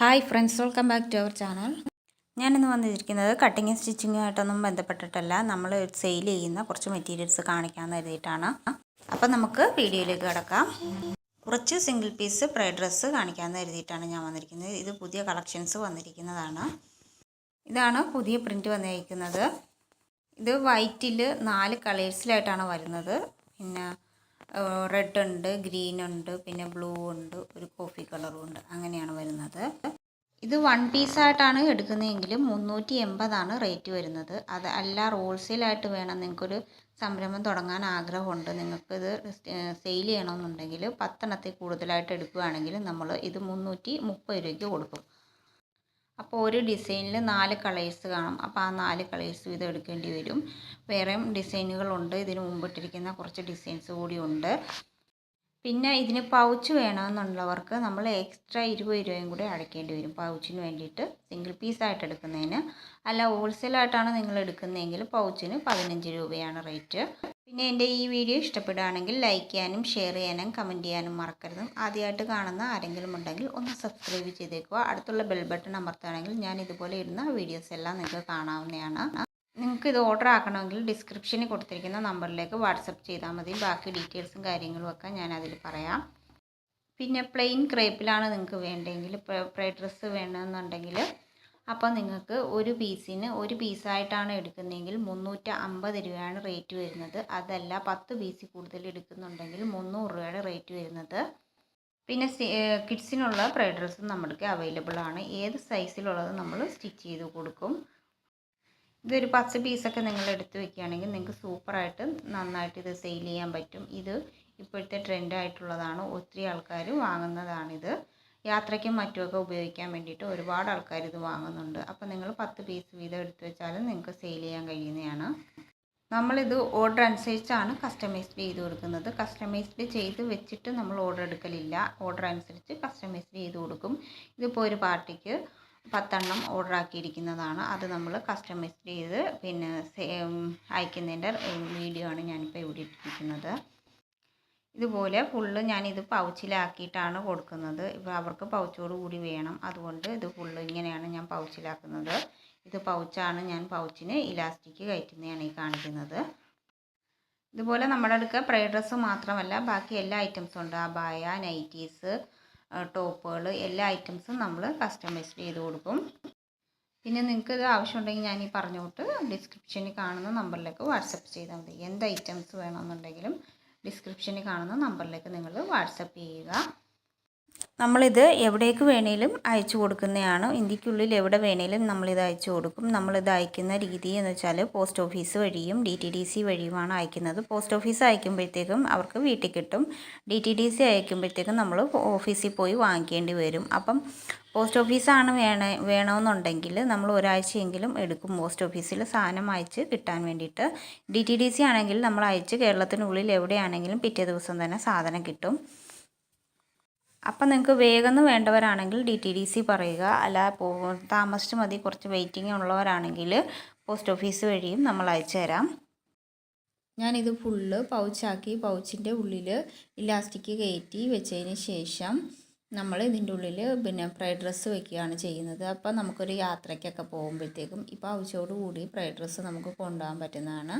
Hi friends welcome back to our channel. ഞാനിന്ന് വന്നിരിക്കുന്നത് കട്ടിങ്ങും സ്റ്റിച്ചിങ്ങുമായിട്ടൊന്നും ബന്ധപ്പെട്ടിട്ടല്ല. നമ്മൾ സെയിൽ ചെയ്യുന്ന കുറച്ച് മെറ്റീരിയൽസ് കാണിക്കാമെന്ന് കരുതിയിട്ടാണ്. അപ്പം നമുക്ക് വീഡിയോയിലേക്ക് കിടക്കാം. കുറച്ച് സിംഗിൾ പീസ് പ്രൈ ഡ്രസ്സ് കാണിക്കാമെന്ന് കരുതിയിട്ടാണ് ഞാൻ വന്നിരിക്കുന്നത്. ഇത് പുതിയ കളക്ഷൻസ് വന്നിരിക്കുന്നതാണ്. ഇതാണ് പുതിയ പ്രിന്റ് വന്നിരിക്കുന്നത് ഇത് വൈറ്റിൽ നാല് കളേഴ്സിലായിട്ടാണ് വരുന്നത്. പിന്നെ റെഡ് ഉണ്ട് ഗ്രീൻ ഉണ്ട് പിന്നെ ബ്ലൂ ഉണ്ട് ഒരു കോഫി കളറും ഉണ്ട് അങ്ങനെയാണ് വരുന്നത്. ഇത് വൺ പീസായിട്ടാണ് എടുക്കുന്നതെങ്കിലും മുന്നൂറ്റി എൺപതാണ് റേറ്റ് വരുന്നത്. അത് അല്ല ഹോൾസെയിലായിട്ട് വേണം. നിങ്ങൾക്കൊരു സംരംഭം തുടങ്ങാൻ ആഗ്രഹമുണ്ട്. നിങ്ങൾക്കിത് സെയിൽ ചെയ്യണമെന്നുണ്ടെങ്കിൽ പത്തെണ്ണത്തിൽ കൂടുതലായിട്ട് എടുക്കുകയാണെങ്കിൽ നമ്മൾ ഇത് മുന്നൂറ്റി മുപ്പത് രൂപയ്ക്ക് കൊടുക്കും. അപ്പോൾ ഒരു ഡിസൈനിൽ നാല് കളേഴ്സ് കാണും. അപ്പോൾ ആ നാല് കളേഴ്സ് ഇത് എടുക്കേണ്ടി വരും. വേറെയും ഡിസൈനുകളുണ്ട് ഇതിന് മുമ്പിട്ടിരിക്കുന്ന കുറച്ച് ഡിസൈൻസ് കൂടിയുണ്ട് പിന്നെ ഇതിന് പൗച്ച് വേണമെന്നുള്ളവർക്ക് നമ്മൾ എക്സ്ട്രാ ഇരുപത് രൂപയും കൂടി അടയ്ക്കേണ്ടി വരും പൗച്ചിന് വേണ്ടിയിട്ട്. സിംഗിൾ പീസായിട്ട് എടുക്കുന്നതിന്. അല്ല ഹോൾസെയിലായിട്ടാണ് നിങ്ങൾ എടുക്കുന്നതെങ്കിൽ പൗച്ചിന് പതിനഞ്ച് രൂപയാണ് റേറ്റ് പിന്നെ എന്റെ ഈ വീഡിയോ ഇഷ്ടപ്പെടുകയാണെങ്കിൽ ലൈക്ക് ചെയ്യാനും ഷെയർ ചെയ്യാനും കമന്റ് ചെയ്യാനും മറക്കരുത്. ആദ്യമായിട്ട് കാണുന്ന ആരെങ്കിലും ഉണ്ടെങ്കിൽ ഒന്ന് സബ്സ്ക്രൈബ് ചെയ്തേക്കുക. അടുത്തുള്ള ബെൽ ബട്ടൺ അമർത്തുകയാണെങ്കിൽ ഞാൻ ഇതുപോലെ ഇടുന്ന വീഡിയോസ് എല്ലാം നിങ്ങൾക്ക് കാണാവുന്നതാണ്. നിങ്ങൾക്ക് ഇത് ഓർഡർ ആക്കണമെങ്കിൽ ഡിസ്ക്രിപ്ഷനിൽ കൊടുത്തിരിക്കുന്ന നമ്പറിലേക്ക് വാട്സപ്പ് ചെയ്താൽ മതി. ബാക്കി ഡീറ്റെയിൽസും കാര്യങ്ങളും ഒക്കെ ഞാൻ അതിൽ പറയാം. പിന്നെ പ്ലെയിൻ ക്രേപ്പിലാണ് നിങ്ങൾക്ക് വേണ്ടതെങ്കിൽ ഫ്രൈഡ് ഡ്രസ്സ് വേണമെന്നുണ്ടെങ്കിൽ അപ്പോൾ നിങ്ങൾക്ക് ഒരു പീസിന് ഒരു പീസായിട്ടാണ് എടുക്കുന്നതെങ്കിൽ മുന്നൂറ്റി അമ്പത് രൂപയാണ് റേറ്റ് വരുന്നത്. അതല്ല പത്ത് പീസ് കൂടുതൽ എടുക്കുന്നുണ്ടെങ്കിൽ മുന്നൂറ് രൂപയാണ് റേറ്റ് വരുന്നത്. പിന്നെ കിഡ്സിനുള്ള ഫ്രൈഡ് ഡ്രസ്സും നമ്മൾക്ക് അവൈലബിൾ ആണ്. ഏത് സൈസിലുള്ളത് നമ്മൾ സ്റ്റിച്ച് ചെയ്ത് കൊടുക്കും. ഇതൊരു പത്ത് പീസൊക്കെ നിങ്ങൾ എടുത്ത് വെക്കുകയാണെങ്കിൽ നിങ്ങൾക്ക് സൂപ്പറായിട്ട് നന്നായിട്ട് ഇത് സെയിൽ ചെയ്യാൻ പറ്റും. ഇത് ഇപ്പോഴത്തെ ട്രെൻഡായിട്ടുള്ളതാണ് ഒത്തിരി ആൾക്കാർ വാങ്ങുന്നതാണിത്. യാത്രയ്ക്കും മറ്റുമൊക്കെ ഉപയോഗിക്കാൻ വേണ്ടിയിട്ട് ഒരുപാട് ആൾക്കാർ ഇത് വാങ്ങുന്നുണ്ട്. അപ്പോൾ നിങ്ങൾ പത്ത് പീസ് വീതം എടുത്തു വെച്ചാലും നിങ്ങൾക്ക് സെയിൽ ചെയ്യാൻ കഴിയുന്നതാണ്. നമ്മളിത് ഓർഡർ അനുസരിച്ചാണ് കസ്റ്റമൈസ്ഡ് ചെയ്ത് കൊടുക്കുന്നത്. കസ്റ്റമൈസ്ഡ് ചെയ്ത് വെച്ചിട്ട് നമ്മൾ ഓർഡർ എടുക്കലില്ല. ഓർഡർ അനുസരിച്ച് കസ്റ്റമൈസ്ഡ് ചെയ്ത് കൊടുക്കും. ഇതിപ്പോൾ ഒരു പാർട്ടിക്ക് പത്തെണ്ണം ഓർഡർ ആക്കിയിരിക്കുന്നതാണ്. അത് നമ്മൾ കസ്റ്റമൈസ്ഡ് ചെയ്ത് പിന്നെ അയക്കുന്നതിന്റെ വീഡിയോ ആണ് ഞാനിപ്പോൾ ഇവിടെ ഇട്ടിരിക്കുന്നത്. ഇതുപോലെ ഫുള്ള് ഞാനിത് പൗച്ചിലാക്കിയിട്ടാണ് കൊടുക്കുന്നത്. ഇപ്പോൾ അവർക്ക് പൗച്ചോട് കൂടി വേണം. അതുകൊണ്ട് ഇത് ഫുള്ള് ഇങ്ങനെയാണ് ഞാൻ പൗച്ചിലാക്കുന്നത് ഇത് പൗച്ചാണ് ഞാൻ പൗച്ചിന് ഇലാസ്റ്റിക് കയറ്റുന്നതാണ് ഈ കാണിക്കുന്നത്. ഇതുപോലെ നമ്മുടെ അടുക്ക പ്രൈ ഡ്രസ്സ് മാത്രമല്ല ബാക്കി എല്ലാ ഐറ്റംസും ഉണ്ട്. അബായ നൈറ്റീസ് ടോപ്പുകൾ എല്ലാ ഐറ്റംസും നമ്മൾ കസ്റ്റമൈസ് ചെയ്ത് കൊടുക്കും. പിന്നെ നിങ്ങൾക്ക് ഇത് ആവശ്യമുണ്ടെങ്കിൽ ഞാൻ ഈ പറഞ്ഞുകൊണ്ട് ഡിസ്ക്രിപ്ഷനിൽ കാണുന്ന നമ്പറിലേക്ക് വാട്സപ്പ് ചെയ്താൽ മതി. എന്ത് ഐറ്റംസ് വേണമെന്നുണ്ടെങ്കിലും ഡിസ്ക്രിപ്ഷനിൽ കാണുന്ന നമ്പറിലേക്ക് നിങ്ങൾ വാട്സപ്പ് ചെയ്യുക. നമ്മളിത് എവിടേക്ക് വേണേലും അയച്ചു കൊടുക്കുന്നതാണ്. ഇന്ത്യക്കുള്ളിൽ എവിടെ വേണേലും നമ്മളിത് അയച്ചു കൊടുക്കും. നമ്മളിത് അയക്കുന്ന രീതി എന്ന് വെച്ചാൽ പോസ്റ്റ് ഓഫീസ് വഴിയും ഡി ടി ഡി സി വഴിയുമാണ് അയക്കുന്നത്. പോസ്റ്റ് ഓഫീസ് അയക്കുമ്പോഴത്തേക്കും അവർക്ക് വീട്ടിൽ കിട്ടും. ഡി ടി ഡി സി അയക്കുമ്പോഴത്തേക്കും നമ്മൾ ഓഫീസിൽ പോയി വാങ്ങിക്കേണ്ടി വരും. അപ്പം പോസ്റ്റ് ഓഫീസാണ് വേണ വേണമെന്നുണ്ടെങ്കിൽ നമ്മൾ ഒരാഴ്ചയെങ്കിലും എടുക്കും പോസ്റ്റ് ഓഫീസിൽ സാധനം അയച്ച് കിട്ടാൻ വേണ്ടിയിട്ട്. ഡി ടി ഡി സി ആണെങ്കിൽ നമ്മൾ അയച്ച് കേരളത്തിനുള്ളിൽ എവിടെയാണെങ്കിലും പിറ്റേ ദിവസം തന്നെ സാധനം കിട്ടും. അപ്പം നിങ്ങൾക്ക് വേഗം വേണ്ടവരാണെങ്കിൽ ഡി ടി ഡി സി പറയുക. അല്ല താമസിച്ച് മതി. കുറച്ച് വെയിറ്റിംഗ് ഉള്ളവരാണെങ്കിൽ പോസ്റ്റ് ഓഫീസ് വഴിയും നമ്മൾ അയച്ചു തരാം. ഞാനിത് ഫുള്ള് പൗച്ചാക്കി പൗച്ചിന്റെ ഉള്ളിൽ ഇലാസ്റ്റിക് കയറ്റി വെച്ചതിന് ശേഷം നമ്മൾ ഇതിന്റെ ഉള്ളിൽ പിന്നെ ഫ്രൈഡ് ഡ്രസ്സ് വെക്കുകയാണ് ചെയ്യുന്നത്. അപ്പോൾ നമുക്കൊരു യാത്രയ്ക്കൊക്കെ പോകുമ്പോഴത്തേക്കും ഇപ്പോൾ പൗച്ചോട് കൂടി ഫ്രൈഡ് ഡ്രസ്സ് നമുക്ക് കൊണ്ടുപോകാൻ പറ്റുന്നതാണ്.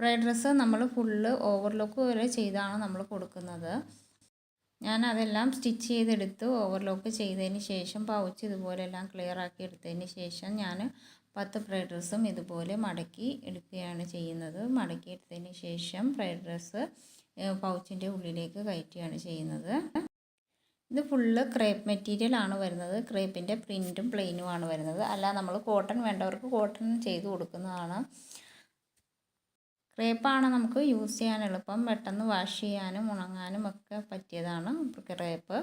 ഫ്രൈഡ് ഡ്രസ്സ് നമ്മൾ ഫുള്ള് ഓവർലോക്ക് വരെ ചെയ്താണ് നമ്മൾ കൊടുക്കുന്നത്. ഞാൻ അതെല്ലാം സ്റ്റിച്ച് ചെയ്തെടുത്ത് ഓവർലോക്ക് ചെയ്തതിന് ശേഷം പൗച്ച് ഇതുപോലെ എല്ലാം ക്ലിയർ ആക്കി എടുത്തതിന് ശേഷം ഞാൻ പത്ത് ഫ്രൈഡ് ഡ്രസ്സും ഇതുപോലെ മടക്കി എടുക്കുകയാണ് ചെയ്യുന്നത്. മടക്കി എടുത്തതിന് ശേഷം ഫ്രൈഡ് ഡ്രസ്സ് പൗച്ചിന്റെ ഉള്ളിലേക്ക് കയറ്റുകയാണ് ചെയ്യുന്നത്. ഇത് ഫുള്ള് ക്രേപ്പ് മെറ്റീരിയൽ ആണ് വരുന്നത്. ക്രേപ്പിന്റെ പ്രിന്റും പ്ലെയിനുമാണ് വരുന്നത്. അല്ല നമ്മൾ കോട്ടൺ വേണ്ടവർക്ക് കോട്ടൺ ചെയ്ത് കൊടുക്കുന്നതാണ്. ക്രേപ്പാണ് നമുക്ക് യൂസ് ചെയ്യാൻ എളുപ്പം. പെട്ടെന്ന് വാഷ് ചെയ്യാനും ഉണങ്ങാനും ഒക്കെ പറ്റിയതാണ് ക്രേപ്പ്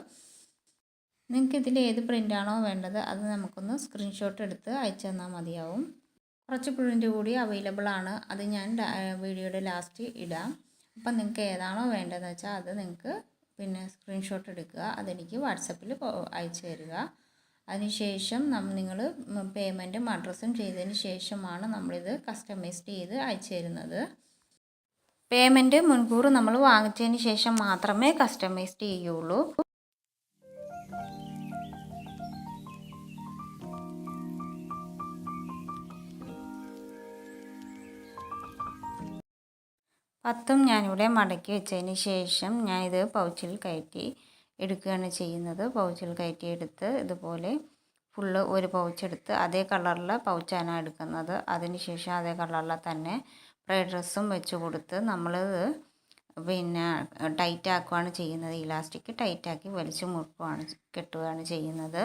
നിങ്ങൾക്ക് ഇതിൽ ഏത് പ്രിന്റാണോ വേണ്ടത് അത് നമുക്കൊന്ന് സ്ക്രീൻഷോട്ട് എടുത്ത് അയച്ചു തന്നാൽ മതിയാവും. കുറച്ച് പ്രിന്റ് കൂടി അവൈലബിൾ ആണ്. അത് ഞാൻ വീഡിയോയുടെ ലാസ്റ്റ് ഇടാം. അപ്പം നിങ്ങൾക്ക് ഏതാണോ വേണ്ടതെന്ന് വെച്ചാൽ അത് നിങ്ങൾക്ക് പിന്നെ സ്ക്രീൻഷോട്ട് എടുക്കുക. അതെനിക്ക് വാട്സപ്പിൽ അയച്ചു തരിക. അതിനുശേഷം നമ്മൾ നിങ്ങൾ പേയ്മെന്റും അഡ്രസ്സും ചെയ്തതിന് ശേഷമാണ് നമ്മളിത് കസ്റ്റമൈസ്ഡ് ചെയ്ത് അയച്ചു തരുന്നത്. പേയ്മെന്റ് മുൻകൂർ നമ്മൾ വാങ്ങിച്ചതിന് ശേഷം മാത്രമേ കസ്റ്റമൈസ് ചെയ്യുള്ളൂ. പത്തും ഞാനിവിടെ മടക്കി വെച്ചതിന് ശേഷം ഞാനിത് പൗച്ചിൽ കയറ്റി എടുക്കുകയാണ് ചെയ്യുന്നത്. പൗച്ചിൽ കയറ്റി എടുത്ത് ഇതുപോലെ ഫുള്ള് ഒരു പൗച്ച് എടുത്ത് അതേ കളറിൽ പൗച്ചാണ് എടുക്കുന്നത്. അതിന് ശേഷം അതേ കളറിൽ തന്നെ ഫ്രൈഡ് ഡ്രസ്സും വെച്ച് കൊടുത്ത് നമ്മളിത് പിന്നെ ടൈറ്റ് ആക്കുകയാണ് ചെയ്യുന്നത്. ഇലാസ്റ്റിക് ടൈറ്റാക്കി വലിച്ചു മുറുക്കുകയാണ് കെട്ടുകയാണ് ചെയ്യുന്നത്.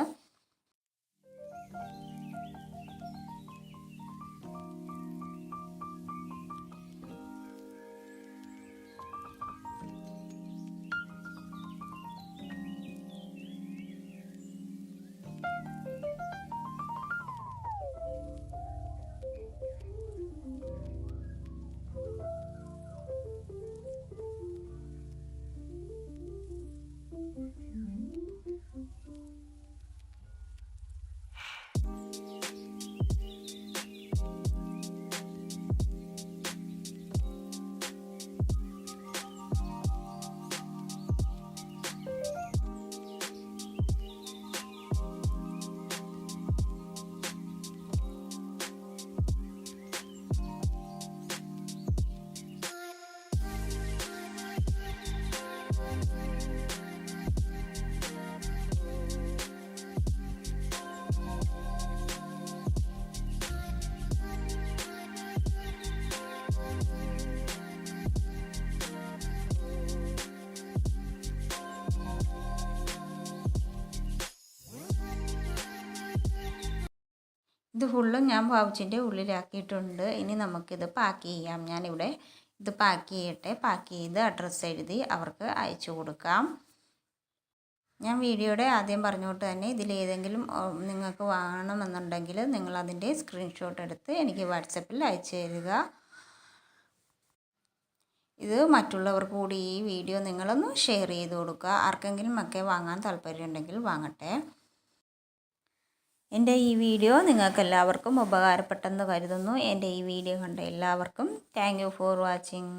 ഇത് ഫുള്ളും ഞാൻ പൗച്ചിന്റെ ഉള്ളിലാക്കിയിട്ടുണ്ട്. ഇനി നമുക്കിത് പാക്ക് ചെയ്യാം. ഞാനിവിടെ ഇത് പാക്ക് ചെയ്യട്ടെ. പാക്ക് ചെയ്ത് അഡ്രസ്സ് എഴുതി അവർക്ക് അയച്ചു കൊടുക്കാം. ഞാൻ വീഡിയോയുടെ ആദ്യം പറഞ്ഞുകൊണ്ട് തന്നെ ഇതിലേതെങ്കിലും നിങ്ങൾക്ക് വാങ്ങണമെന്നുണ്ടെങ്കിൽ നിങ്ങളതിന്റെ സ്ക്രീൻഷോട്ട് എടുത്ത് എനിക്ക് വാട്സപ്പിൽ അയച്ചു തരിക. ഇത് മറ്റുള്ളവർക്ക് കൂടി ഈ വീഡിയോ നിങ്ങളൊന്ന് ഷെയർ ചെയ്ത് കൊടുക്കുക. ആർക്കെങ്കിലും ഒക്കെ വാങ്ങാൻ താല്പര്യമുണ്ടെങ്കിൽ വാങ്ങട്ടെ. എന്റെ ഈ വീഡിയോ നിങ്ങൾക്ക് എല്ലാവർക്കും ഉപകാരപ്പെട്ടെന്ന് കരുതുന്നു. എന്റെ ഈ വീഡിയോ കണ്ട എല്ലാവർക്കും താങ്ക് ഫോർ വാച്ചിങ്.